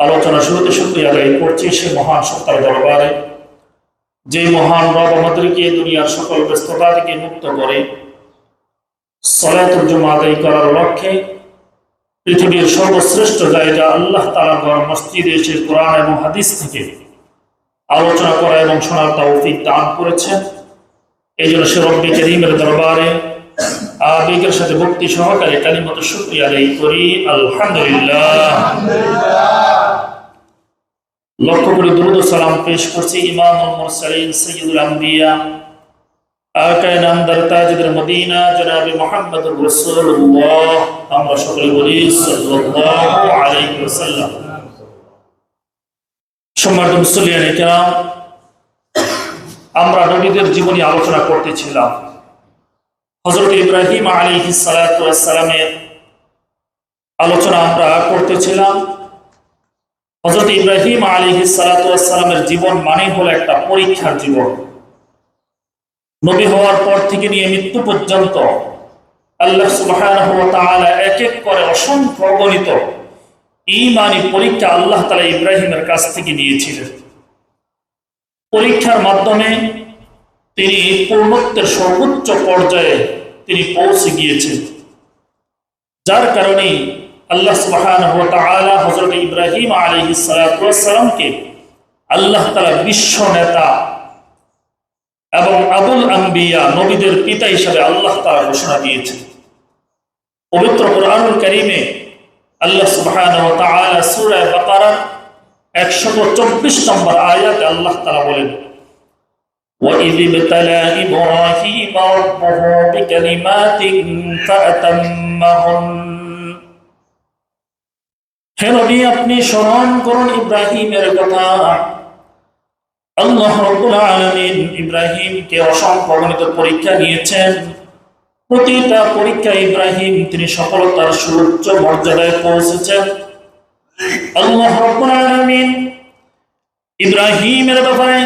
আলোচনা শুরুতে শুক্রিয়া আদায় করছি সে মহান সত্তার দরবারে যে মহান রব আমাদেরকে দুনিয়ার সকল ব্যস্ততা থেকে মুক্ত করে সলাতুল জমা আদায় করার লক্ষ্যে পৃথিবীর সর্বশ্রেষ্ঠ জায়গা আল্লাহ তালা ঘর মসজিদে এসে কোরআন এবং হাদিস থেকে আলোচনা করা এবং শোনার তৌফিক দান করেছেন। এই জন্য সে রব্বি করিমের দরবারে আবেগের সাথে ভক্তি সহকারে কালিমত শুক্রিয়া আদায় করি। আলহামদুলিল্লাহ। লক্ষ্য করে দুরুদ সালাম পেশ করছি ইমাম সৈয়দুল আম্বিয়া, আকায় তাজদের মদিনা, জনাবে মুহাম্মদুর রাসূলুল্লাহ। আমরা সকলে বলি, সাল্লাল্লাহু আলাইহি ওয়াসাল্লাম। সম্মানিত আমরা নবীদের জীবনী আলোচনা করতেছিলাম। হজরত ইব্রাহিম আলী সালামের আলোচনা আমরা করতেছিলাম। হজরত ইব্রাহিম আলী সালামের জীবন মানে হলো একটা পরীক্ষার জীবন। নবী হওয়ার পর থেকে নিয়ে মৃত্যু পর্যন্ত আল্লাহ তাআলা এক এক করে অসংখ্য অগণিত ইমানি পরীক্ষা আল্লাহ তালা ইব্রাহিমের কাছ থেকে নিয়েছিলেন। পরীক্ষার মাধ্যমে তিনি পূর্ণত্বের সর্বোচ্চ পর্যায়ে তিনি পৌঁছে গিয়েছেন। যার কারণে আল্লাহ সুবহানাহু ওয়া তাআলা ইব্রাহিম আলাইহিস সালাতু সালামকে আল্লাহ তাআলা বিশ্ব নেতা এবং আবুল আম্বিয়া নবীদের পিতা হিসাবে আল্লাহ তাআলা ঘোষণা দিয়েছেন। পবিত্র কোরআনুল কারীমে আল্লাহ সুবহানাহু ওয়া তাআলা সূরা বাকারার 124 নম্বর আয়াতে আল্লাহ তাআলা বলেন وإذ ابتلى إبراهيم ربه بكلمات فأتمهن হে নবী আপনি স্মরণ করুন ইব্রাহিমের কথা আল্লাহ রব্বুল আলামিন ইব্রাহিমকে অসংখ্য গণিত পরীক্ষা নিয়েছেন প্রতিটা পরীক্ষা ইব্রাহিম তিনি সফলতার সুউচ্চ মর্যাদায় পৌঁছেছেন আল্লাহ রব্বুল আলামিন ইব্রাহিমের ব্যাপারে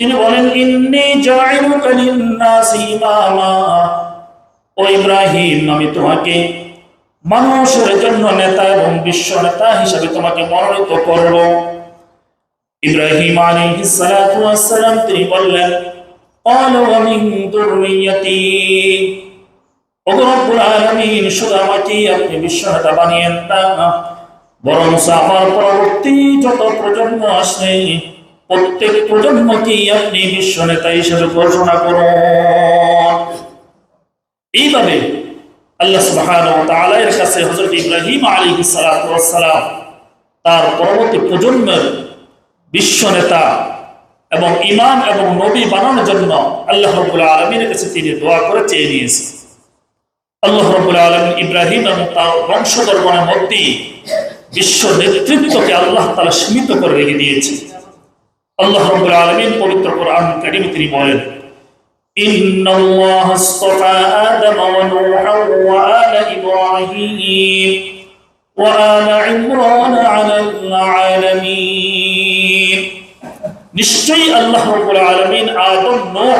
তিনি বলেন ইন্নি জাইলুকা লিন-নাসি ইমামা ও ইব্রাহিম আমি তোমাকে মানুষের জন্য নেতা এবং বিশ্ব নেতা হিসেবে তোমাকে মনোনীত করব ইব্রাহিম আলাইহিস সালাতু ওয়াস সালাম তিনি বললেন قال ومن ذريتي ওগো রব্বুল আলামিন শুধু আমাকে আপনি বিশ্ব নেতা বানিয়েন না বরং আমার পরবর্তী যত প্রজন্ম আসে প্রত্যেক প্রজন্মকেই আপনি বিশ্ব নেতা হিসেবে ঘোষণা করুন। এইভাবে আল্লাহ ওয়া কাছে হযরত ইব্রাহিম সালাতু সালাম তার পরবর্তী প্রজন্মের বিশ্ব নেতা এবং ইমাম এবং নবী বানানোর জন্য আল্লাহ রাব্বুল আলামিনের কাছে তিনি দোয়া করে চেয়ে নিয়েছেন। আল্লাহ রাব্বুল আলামিন ইব্রাহিম এবং তার বংশধরগণের মধ্যে বিশ্ব নেতৃত্বকে আল্লাহ তাআলা সীমিত করে রেখে দিয়েছে আল্লাহ রাব্বুল আলামিন পবিত্র কোরআন কারীমে তিনি বলেন إن الله اصطفى آدم ونوحا وآل إبراهيم وآل عمران على العالمين নিশ্চয়ই আল্লাহ রাব্বুল আলামিন আদম নূহ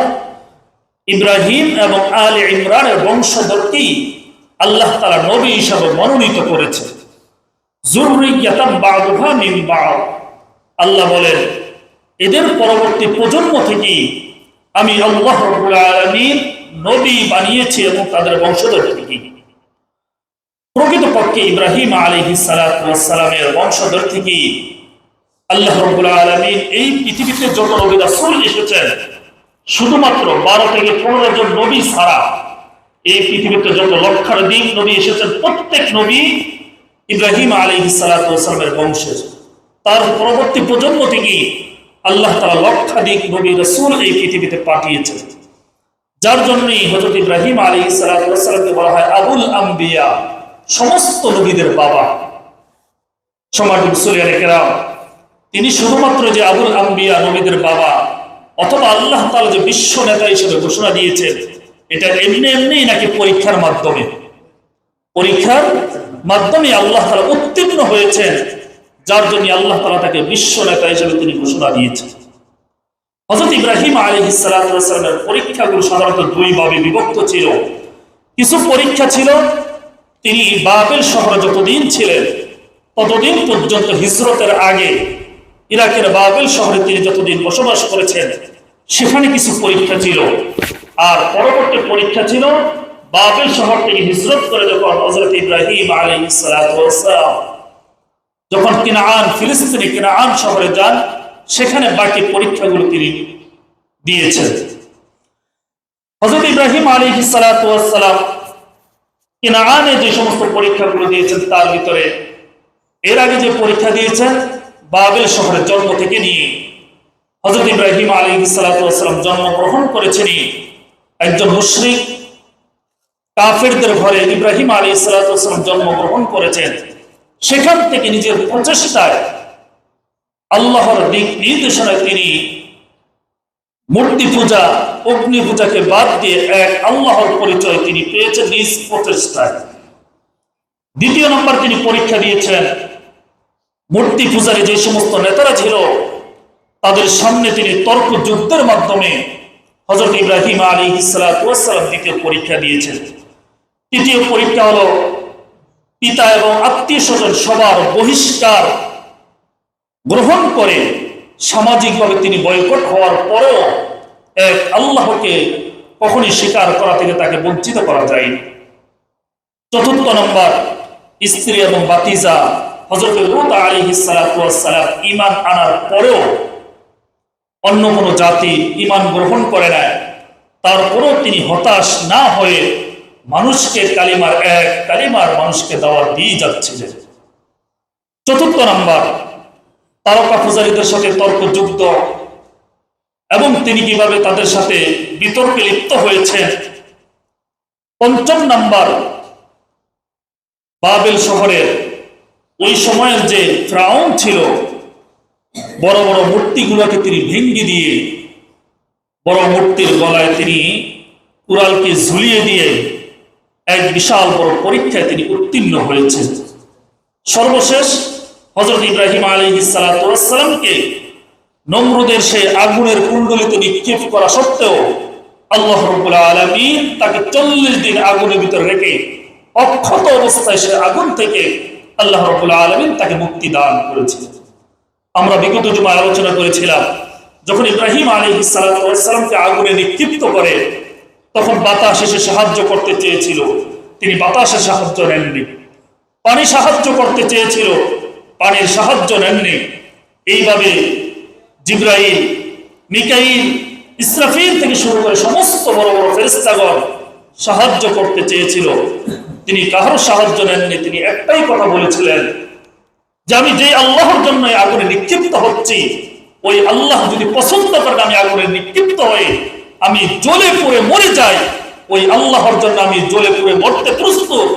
ইব্রাহিম এবং আলে ইমরানের বংশধরকেই আল্লাহ তাআলা নবী হিসাবে মনোনীত করেছে যুররিয়াতাম বা'দুহা মিন বা'দ আল্লাহ বলেন এদের পরবর্তী প্রজন্ম থেকে আমি আল্লাহ আলামিন নবী বানিয়েছি এবং তাদের বংশধর থেকে প্রকৃতপক্ষে ইব্রাহিম আলী সালামের বংশধর থেকে আল্লাহ রব্বুল আলামিন এই পৃথিবীতে যত নবী রাসূল এসেছেন, শুধুমাত্র বারো থেকে পনেরো জন নবী ছাড়া এই পৃথিবীতে যত লক্ষাধিক নবী এসেছেন, প্রত্যেক নবী ইব্রাহিম আলী সালাতু ওয়াস বংশের। তার পরবর্তী প্রজন্ম থেকে আল্লাহ তালা লক্ষাধিক নবী রসুল এই পৃথিবীতে পাঠিয়েছেন। যার জন্যই হজরত ইব্রাহিম আলী সালামকে বলা হয় আবুল আম্বিয়া, সমস্ত নবীদের বাবা। সমাজ মুসলিয়ানেকেরাম তিনি শুধুমাত্র যে আবুল আম্বিয়া নবীদের বাবা, অথবা আল্লাহ তালা যে বিশ্ব নেতা হিসেবে ঘোষণা দিয়েছেন, এটা এমনি এমনি নাকি পরীক্ষার মাধ্যমে। পরীক্ষার মাধ্যমে আল্লাহ তালা উত্তীর্ণ হয়েছেন যার জন্য আল্লাহ তালা তাকে বিশ্ব নেতা হিসেবে তিনি ঘোষণা দিয়েছেন। হজরত ইব্রাহিম আলী ইসালামের পরীক্ষাগুলো সাধারণত দুই ভাবে বিভক্ত ছিল। কিছু পরীক্ষা ছিল, তিনি বাবেল শহরে যতদিন ছিলেন, ততদিন পর্যন্ত হিজরতের আগে ইরাকের বাবেল শহরে তিনি যতদিন বসবাস করেছেন, সেখানে কিছু পরীক্ষা ছিল। আর পরবর্তী পরীক্ষা ছিল বাবেল শহর থেকে হিজরত করে যখন হজরত ইব্রাহিম আলী সালাম যখন কিনাআন ফিলিস্তিনি কিনাআন শহরে যান, সেখানে বাকি পরীক্ষাগুলো তিনি দিয়েছেন। হজরত ইব্রাহিম আলী সালাম কিনাআনে যে সমস্ত পরীক্ষাগুলো দিয়েছেন, তার ভিতরে এর আগে যে পরীক্ষা দিয়েছেন, বাবেল শহরের জন্ম থেকে নিয়ে। হজরত ইব্রাহিম আলী সালাম জন্মগ্রহণ করেছেন একজন মুশরিক, কাফেরদের ঘরে ইব্রাহিম আলী সালাম জন্মগ্রহণ করেছেন। সেখান থেকে নিজের প্রচেষ্টায় আল্লাহর দিক নির্দেশনায় তিনি মূর্তি পূজা অগ্নি পূজাকে বাদ দিয়ে এক আল্লাহর পরিচয় তিনি পেয়েছেন নিজ প্রচেষ্টায়। দ্বিতীয় নম্বর তিনি পরীক্ষা দিয়েছেন। মূর্তি পূজারে যে সমস্ত নেতারা ছিল, তাদের সামনে তিনি তর্ক যুদ্ধের মাধ্যমে হজরত ইব্রাহিম আলী ইসালাম দ্বিতীয় পরীক্ষা দিয়েছেন। তৃতীয় পরীক্ষা হলো পিতা এবং আত্মীয় স্বজন সবার বহিষ্কার গ্রহণ করে সামাজিকভাবে তিনি বয়কট হওয়ার পরেও এক আল্লাহকে কখনই স্বীকার করা থেকে তাকে বঞ্চিত করা যায়নি। চতুর্থ নম্বর, স্ত্রী এবং বাতিজা হজরত লুত আলী সালাম ইমান আনার পরেও অন্য কোনো জাতি ইমান গ্রহণ করে নেয় তারপরেও তিনি হতাশ না হয়ে মানুষকে কালিমার এক, কালিমার মানুষকে দেওয়া দিয়ে যাচ্ছিলেন চতুর্থ নাম্বার, তারকা পূজারীদের সাথে তর্ক যুক্ত এবং তিনি কীভাবে তাদের সাথে বিতর্কে লিপ্ত হয়েছেন। পঞ্চম নাম্বার, বাবেল শহরের ওই সময়ের যে ফ্রাউন ছিল, বড় বড় মূর্তিগুলোকে তিনি ভেঙ্গে দিয়ে, বড় মূর্তির গলায় তিনি কুড়ালকে ঝুলিয়ে দিয়ে এক বিশাল বড় পরীক্ষায় তিনি উত্তীর্ণ হয়েছেন। সর্বশেষ হজরত ইব্রাহিম আলী সালাতামকে নমরুদের সে আগুনের কুণ্ডলিতে নিক্ষেপ করা সত্ত্বেও আল্লাহ রবুল্লা আলমী তাকে চল্লিশ দিন আগুনের ভিতরে রেখে অক্ষত অবস্থায় সে আগুন থেকে আল্লাহ রবুল্লা আলমিন তাকে মুক্তি দান করেছিলেন আমরা বিগত জুমায় আলোচনা করেছিলাম, যখন ইব্রাহিম আলী সালামকে আগুনে নিক্ষিপ্ত করে তখন বাতাস এসে সাহায্য করতে চেয়েছিল। তিনি বাতাসে সাহায্য নেননি। পানি সাহায্য করতে চেয়েছিল। পানির সাহায্য নেননি। এইভাবে জিব্রাহিম মিকাইল, ইসরাফিল থেকে শুরু করে সমস্ত বড় বড় ফেরিস্তাগণ সাহায্য করতে চেয়েছিল। তিনি কাহার সাহায্য নেননি। তিনি একটাই কথা বলেছিলেন যে আমি যে আল্লাহর জন্য আগুনে নিক্ষিপ্ত হচ্ছি, ওই আল্লাহ যদি পছন্দ করেন আমি আগুনে নিক্ষিপ্ত আমি জ্বলে পুড়ে মরে যাই। ওই আল্লাহর জন্য আমি জ্বলে পুড়ে মরতে প্রস্তুত।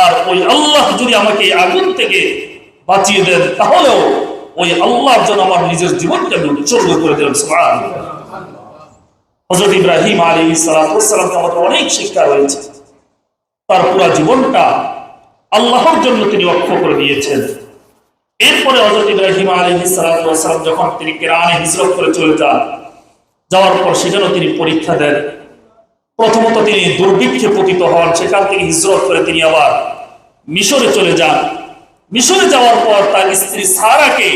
আর ওই আল্লাহ যদি আমাকে আগুন থেকে বাঁচিয়ে দেন, তাহলেও ওই আল্লাহর জন্য আমার নিজের জীবনকে আমি উৎসর্গ করে দিলাম হজরত ইব্রাহিম আলী সালাম আমাদের অনেক শিক্ষা রয়েছে। তার পুরা জীবনটা আল্লাহর জন্য তিনি অক্ষ করে দিয়েছেন। এরপরে হজরত ইব্রাহিম আলী সালাম যখন তিনি কেরানে হিজরত করে চলে যান যাওয়ার পর সেখানেও তিনি পরীক্ষা দেন। প্রথমত তিনি দুর্ভিক্ষে পতিত হন, সেখান থেকে হিজরত করে তিনি আবার মিশরে চলে যান। মিশরে যাওয়ার পর তার স্ত্রী সারাকে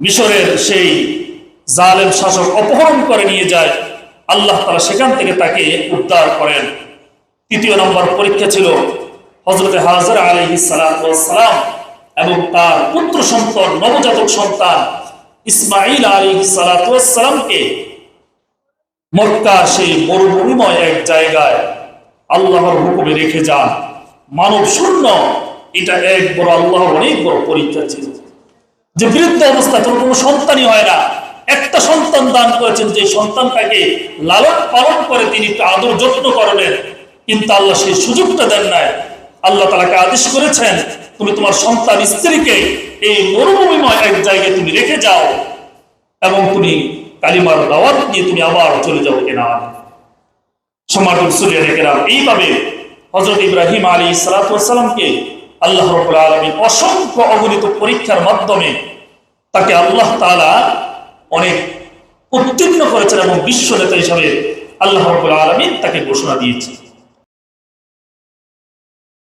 মিশরের সেই জালেম শাসক অপহরণ করে নিয়ে যায়। আল্লাহ তারা সেখান থেকে তাকে উদ্ধার করেন। তৃতীয় নম্বর পরীক্ষা ছিল হজরত হাজর আলী সালাম এবং তার পুত্র সন্তান, নবজাতক সন্তান ইসমাইল আলী সালাতামকে মক্কার সেই মরুভূমিময় এক জায়গায় আল্লাহর হুকুমে রেখে যান। মানব শূন্য, এটা এক বড় আল্লাহ অনেক বড় পরীক্ষা ছিল। যে বৃদ্ধ অবস্থা, তোর কোনো সন্তানই হয় না। একটা সন্তান দান করেছেন, যে সন্তানটাকে লালন পালন করে তিনি আদর যত্ন করবেন কিন্তু আল্লাহ সেই সুযোগটা দেন নাই। আল্লাহ তালাকে আদেশ করেছেন তুমি তোমার সন্তান স্ত্রীকে এই মরুভূমিময় এক জায়গায় তুমি রেখে যাও এবং তুমি কালিমার দাওয়াত নিয়ে তুমি আবার চলে যাও কেনা সমাজুল সুরিয়া রেখেরাম এইভাবে হজরত ইব্রাহিম আলী সালাতামকে আল্লাহ আলমী অসংখ্য অগণিত পরীক্ষার মাধ্যমে তাকে আল্লাহ তালা অনেক উত্তীর্ণ করেছেন এবং বিশ্ব নেতা হিসাবে আল্লাহ রবুল আলমী তাকে ঘোষণা দিয়েছে